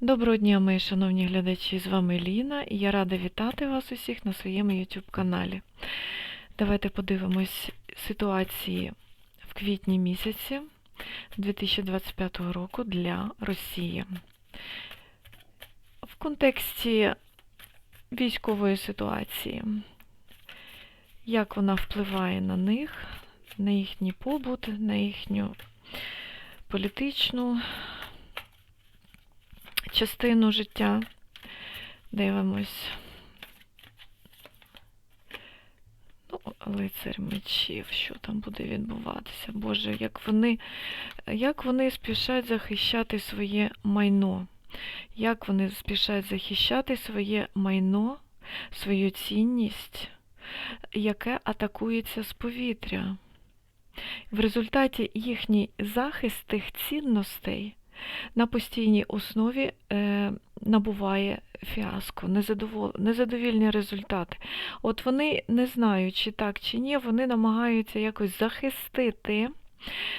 Доброго дня, мої шановні глядачі! З вами Ліна і я рада вітати вас усіх на своєму YouTube каналі. Давайте подивимось ситуації в квітні місяці 2025 року для Росії. В контексті військової ситуації, як вона впливає на них, на їхній побут, на їхню політичну частину життя. Дивимось. Ну, лицар мечів, що там буде відбуватися. Боже, як вони, як вони спішать захищати своє майно. Як вони спішать захищати своє майно, свою цінність, яке атакується з повітря. В результаті їхній захист тих цінностей на постійній основі е, набуває фіаско, незадовільні результати. От вони не знають, чи так, чи ні, вони намагаються якось захистити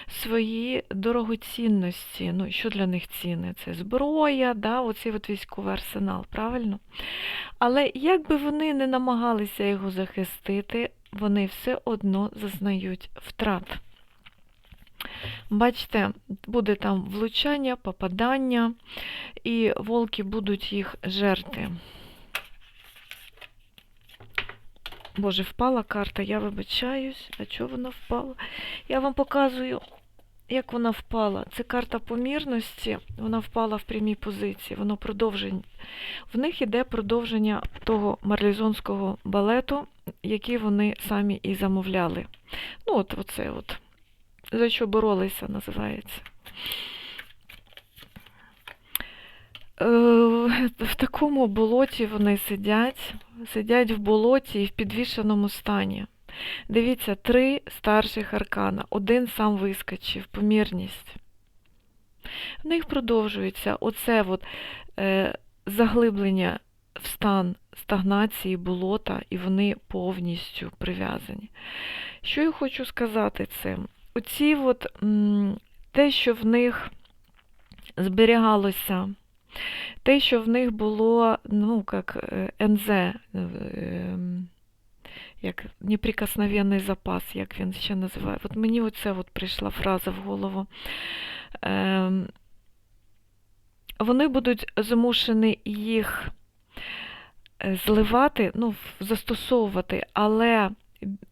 свої дорогоцінності. Ну, що для них цінне? Це зброя, да, оцей от військовий арсенал, правильно? Але як би вони не намагалися його захистити, вони все одно зазнають втрат. Бачите, буде там влучання, попадання, і волки будуть їх жерти. Боже, впала карта, я вибачаюсь. А чого вона впала? Я вам показую, як вона впала. Це карта помірності, вона впала в прямій позиції, воно продовження. В них іде продовження того марлізонського балету, який вони самі і замовляли. Ну, от оце от за що боролися, називається. Е, В такому болоті вони сидять, сидять в болоті і в підвішеному стані. Дивіться, три старших аркана, один сам вискочив, помірність. В них продовжується оце от, е, заглиблення в стан стагнації, болота, і вони повністю прив'язані. Що я хочу сказати цим? Оці от, те, що в них зберігалося, те, що в них було, ну, як е, НЗ, е, ем, як неприкосновенний запас, як він ще називає. От мені оце от прийшла фраза в голову. Ем, вони будуть змушені їх е, зливати, ну, застосовувати, але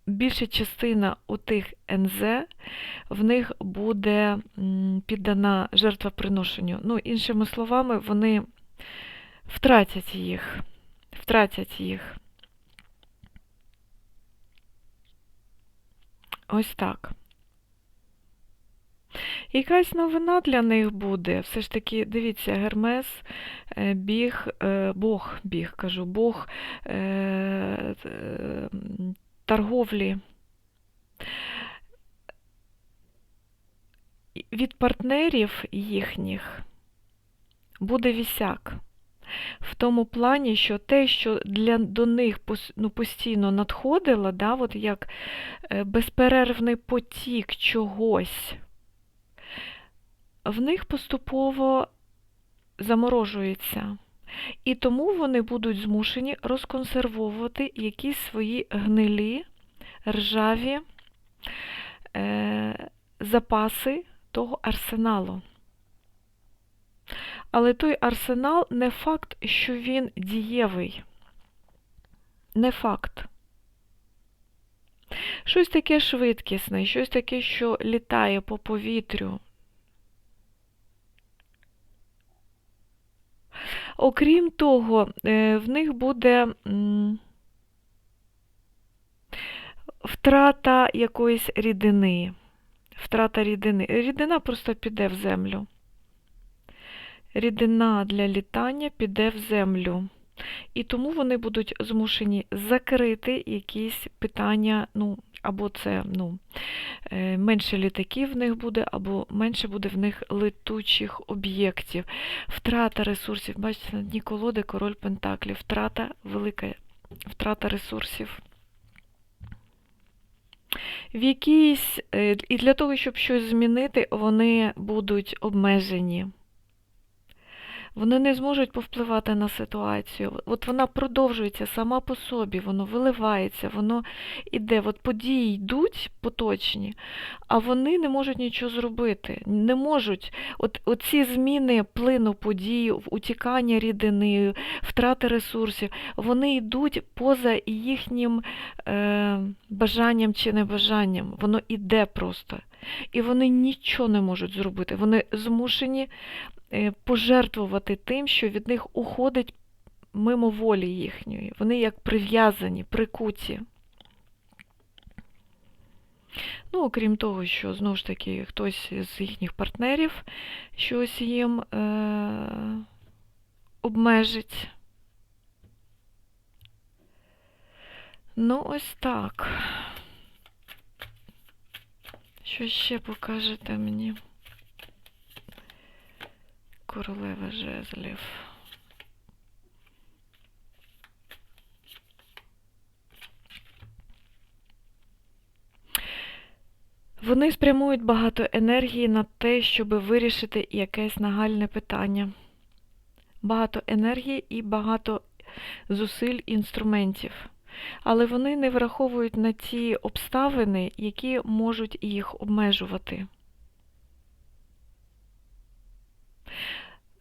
більша частина у тих НЗ в них буде піддана жертвоприношенню. Ну, іншими словами, вони втратять їх. Втратять їх. Ось так. Якась новина для них буде. Все ж таки, дивіться, Гермес е, біг, е, Бог біг, кажу, Бог е, торговлі від партнерів їхніх буде вісяк. В тому плані, що те, що для, до них ну, постійно надходило, да, от як е, безперервний потік чогось, в них поступово заморожується. І тому вони будуть змушені розконсервовувати якісь свої гнилі, ржаві е, запаси того арсеналу. Але той арсенал не факт, що він дієвий. Не факт. Щось таке швидкісне, щось таке, що літає по повітрю, Окрім того, е, в них буде втрата якоїсь рідини. Втрата рідини. Рідина просто піде в землю. Рідина для літання піде в землю. І тому вони будуть змушені закрити якісь питання, ну, або це ну, е, менше літаків в них буде, або менше буде в них летучих об'єктів. Втрата ресурсів. Бачите, на дні колоди король Пентаклів, втрата велика втрата ресурсів. В якійсь, е, І для того, щоб щось змінити, вони будуть обмежені. Вони не зможуть повпливати на ситуацію. От вона продовжується сама по собі, воно виливається, воно іде. От події йдуть поточні, а вони не можуть нічого зробити. Не можуть. От, Оці зміни плину подій, утікання рідини, втрати ресурсів, вони йдуть поза їхнім е, бажанням чи небажанням. Воно іде просто. І вони нічого не можуть зробити. Вони змушені е, пожертвувати тим, що від них уходить мимо волі їхньої. Вони як прив'язані, прикуті. Ну, окрім того, що знову ж таки хтось з їхніх партнерів щось їм е- обмежить. Ну, ось так. Що ще покажете мені? Королева жезлів. Вони спрямують багато енергії на те, щоб вирішити якесь нагальне питання. Багато енергії і багато зусиль інструментів. Але вони не враховують на ті обставини, які можуть їх обмежувати.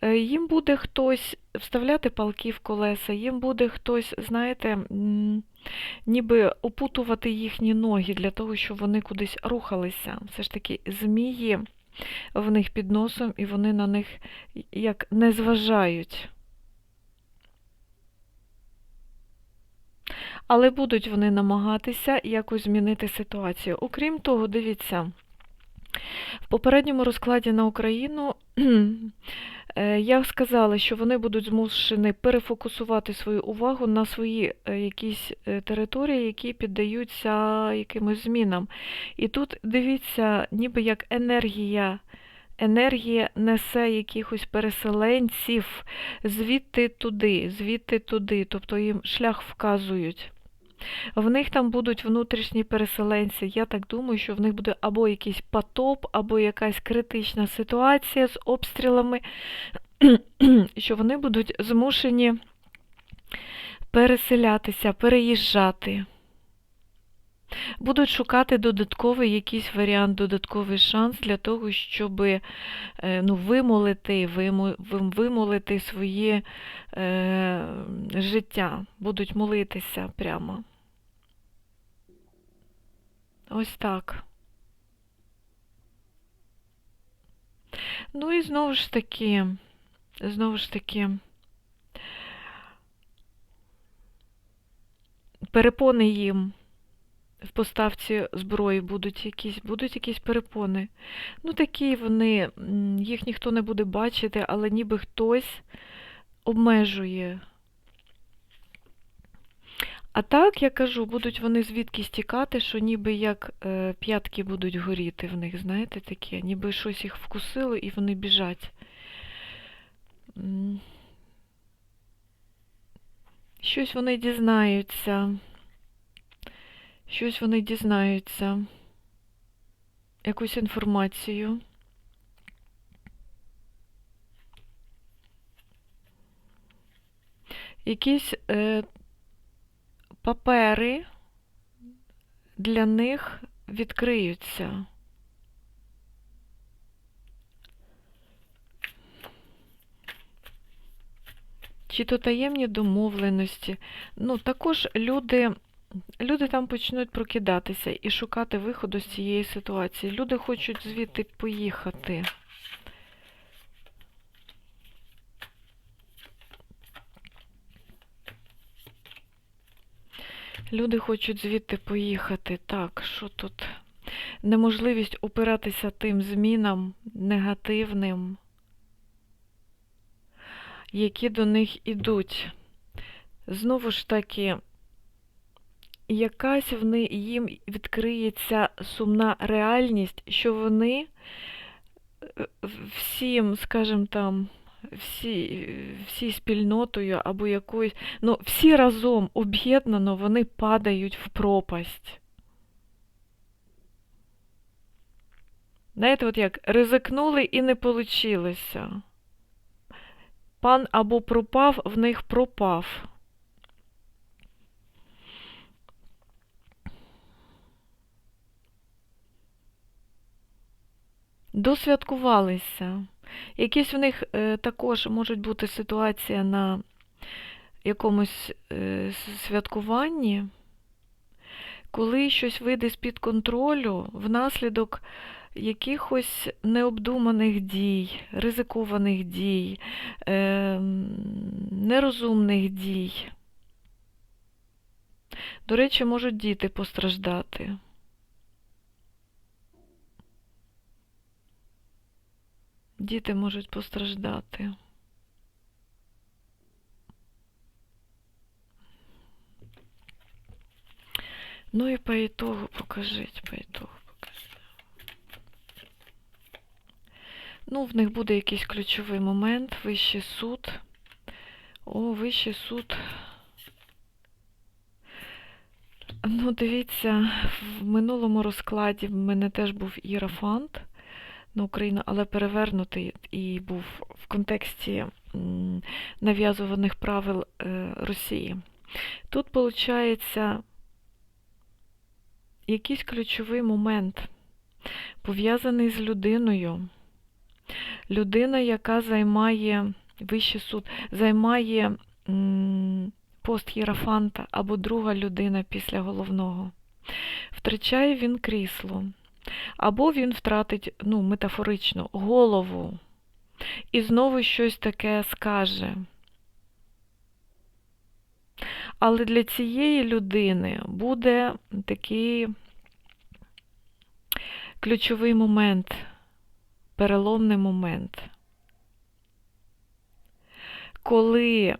Е, їм буде хтось вставляти палки в колеса, їм буде хтось, знаєте, ніби опутувати їхні ноги для того, щоб вони кудись рухалися. Все ж таки, змії в них під носом, і вони на них як не зважають. Але будуть вони намагатися якось змінити ситуацію. Окрім того, дивіться, в попередньому розкладі на Україну Е, я сказала, що вони будуть змушені перефокусувати свою увагу на свої е, якісь е, території, які піддаються якимось змінам. І тут дивіться, ніби як енергія. Енергія несе якихось переселенців звідти туди, звідти туди, тобто їм шлях вказують. В них там будуть внутрішні переселенці. Я так думаю, що в них буде або якийсь потоп, або якась критична ситуація з обстрілами, що вони будуть змушені переселятися, переїжджати. Будуть шукати додатковий якийсь варіант, додатковий шанс для того, щоб е, ну, вимолити вимолити своє е, життя, будуть молитися прямо. Ось так. Ну і знову ж таки, знову ж таки, перепони їм в поставці зброї будуть якісь, будуть якісь перепони. Ну, такі вони, їх ніхто не буде бачити, але ніби хтось обмежує а так, я кажу, будуть вони звідки стікати, що ніби як е, п'ятки будуть горіти в них, знаєте, таке, ніби щось їх вкусило і вони біжать. Щось вони дізнаються. Щось вони дізнаються. Якусь інформацію. Якісь е, папери для них відкриються. Чи то таємні домовленості. Ну, також люди люди там почнуть прокидатися і шукати виходу з цієї ситуації. Люди хочуть звідти поїхати. Люди хочуть звідти поїхати. Так, що тут? Неможливість опиратися тим змінам негативним, які до них ідуть. Знову ж таки, якась в них їм відкриється сумна реальність, що вони е, всім, скажімо там, всі, всі спільнотою або якоюсь, ну, всі разом об'єднано вони падають в пропасть. Знаєте, от як ризикнули і не вийшло. Пан або пропав, в них пропав. Досвяткувалися. Якісь в них е, також можуть бути ситуація на якомусь е, святкуванні, коли щось вийде з-під контролю внаслідок якихось необдуманих дій, ризикованих дій, е, нерозумних дій. До речі, можуть діти постраждати. Діти можуть постраждати. Ну і по ітогу покажіть, по ітогу покажіть. Ну, в них буде якийсь ключовий момент, вищий суд. О, вищий суд. Ну, дивіться, в минулому розкладі в мене теж був Іерофант на Україну, але перевернутий і був в контексті нав'язуваних правил е, Росії. Тут, виходить, якийсь ключовий момент, пов'язаний з людиною. Людина, яка займає вищий суд, займає пост Єрофанта або друга людина після головного. Втрачає він крісло. Або він втратить, ну, метафорично, голову і знову щось таке скаже. Але для цієї людини буде такий ключовий момент, переломний момент, коли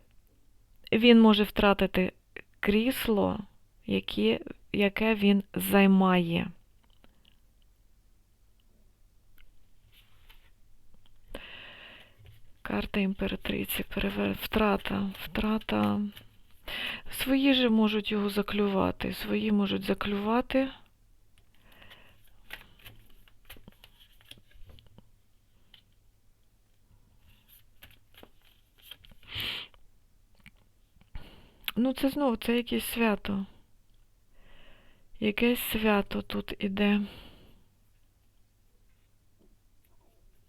він може втратити крісло, яке, він займає. Карта імператриці, перевер... втрата, втрата. Свої же можуть його заклювати, свої можуть заклювати. Ну, це знову, це якесь свято. Якесь свято тут іде.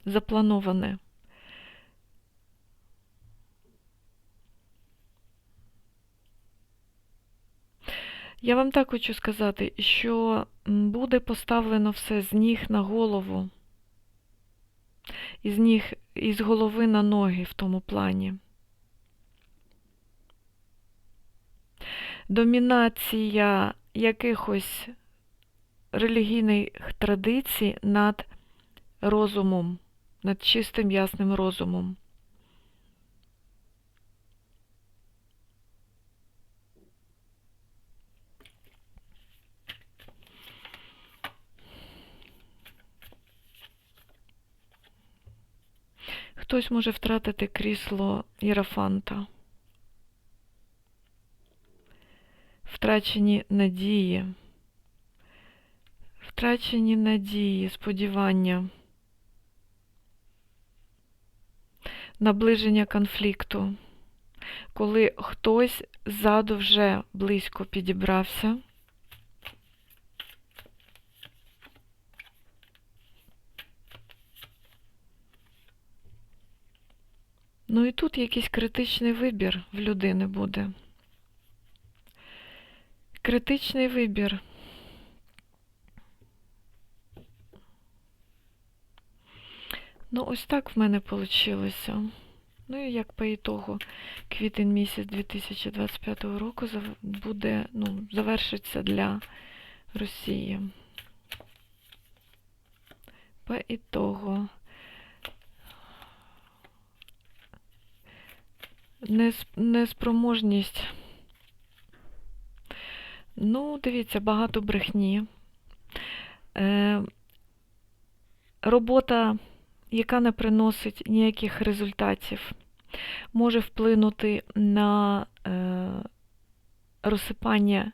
Заплановане. Я вам так хочу сказати, що буде поставлено все з ніг на голову, із ніг, із голови на ноги в тому плані. Домінація якихось релігійних традицій над розумом, над чистим ясним розумом. Хтось може втратити крісло Єрофанта. Втрачені надії. Втрачені надії, сподівання. Наближення конфлікту. Коли хтось ззаду вже близько підібрався. Ну і тут якийсь критичний вибір в людини буде. Критичний вибір. Ну, ось так в мене вийшло. Ну і як по ітогу квітень місяць 2025 року буде, ну, завершиться для Росії. По ітогу. Неспроможність. Ну, дивіться, багато брехні. Е, робота, яка не приносить ніяких результатів, може вплинути на е, розсипання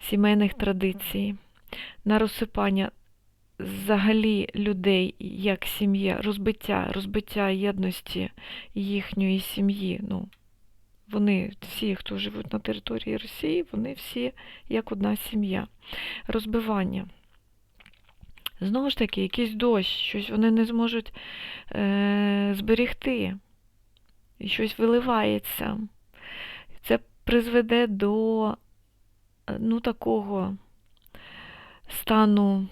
сімейних традицій, на розсипання взагалі людей як сім'я, розбиття, розбиття єдності їхньої сім'ї. Ну, вони всі, хто живуть на території Росії, вони всі як одна сім'я. Розбивання. Знову ж таки, якийсь дощ, щось вони не зможуть е, зберегти, і щось виливається. Це призведе до е, ну, такого стану,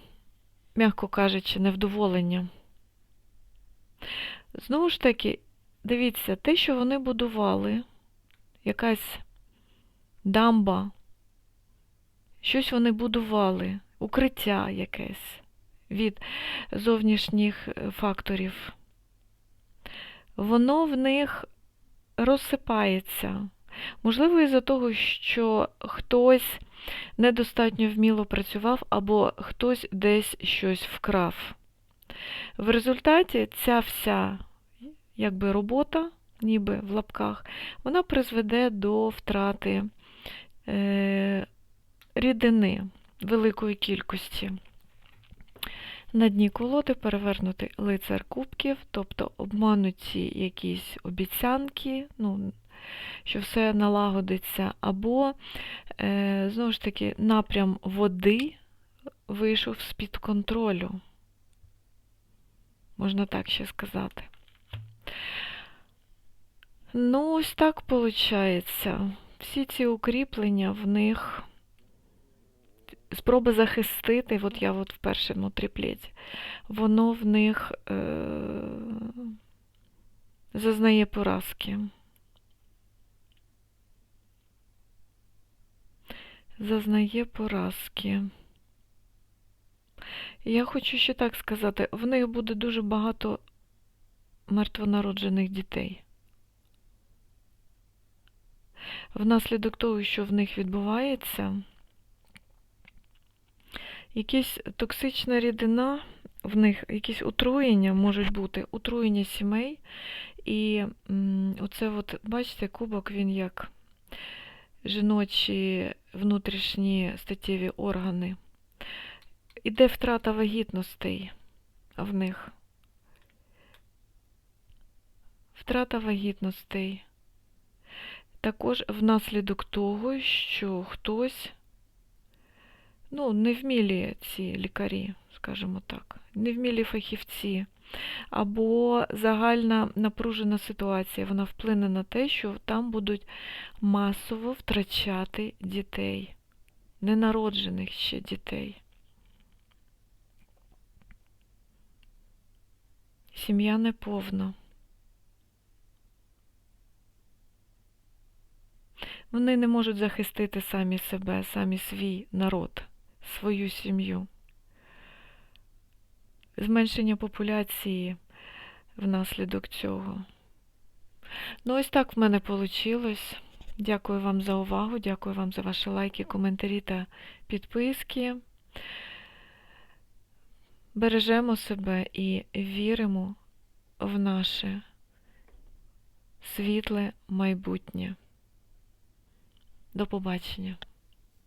м'яко кажучи, невдоволення. Знову ж таки, дивіться, те, що вони будували, якась дамба, щось вони будували, укриття якесь від зовнішніх е, факторів, воно в них розсипається. Можливо, із-за того, що хтось недостатньо вміло працював, або хтось десь щось вкрав. В результаті ця вся якби, робота, ніби в лапках, вона призведе до втрати е, рідини великої кількості. На дні колоди перевернутий лицар кубків, тобто обмануті якісь обіцянки, ну, що все налагодиться, або, е, знову ж таки, напрям води вийшов з-під контролю. Можна так ще сказати. Ну, ось так виходить. Всі ці укріплення в них спроби захистити, от я от в першому триплеті, воно в них е, зазнає поразки. Зазнає поразки. Я хочу ще так сказати, в них буде дуже багато мертвонароджених дітей. Внаслідок того, що в них відбувається, якась токсична рідина, в них якісь отруєння можуть бути, отруєння сімей. І оце, от, бачите, кубок він як жіночі внутрішні статтєві органи. Іде втрата вагітностей в них. Втрата вагітностей. Також внаслідок того, що хтось, ну, невмілі ці лікарі, скажімо так, невмілі фахівці, або загальна напружена ситуація, вона вплине на те, що там будуть масово втрачати дітей, ненароджених ще дітей. Сім'я неповна. Вони не можуть захистити самі себе, самі свій народ, свою сім'ю. Зменшення популяції внаслідок цього. Ну, ось так в мене вийшло. Дякую вам за увагу, дякую вам за ваші лайки, коментарі та підписки. Бережемо себе і віримо в наше світле майбутнє. До побачення.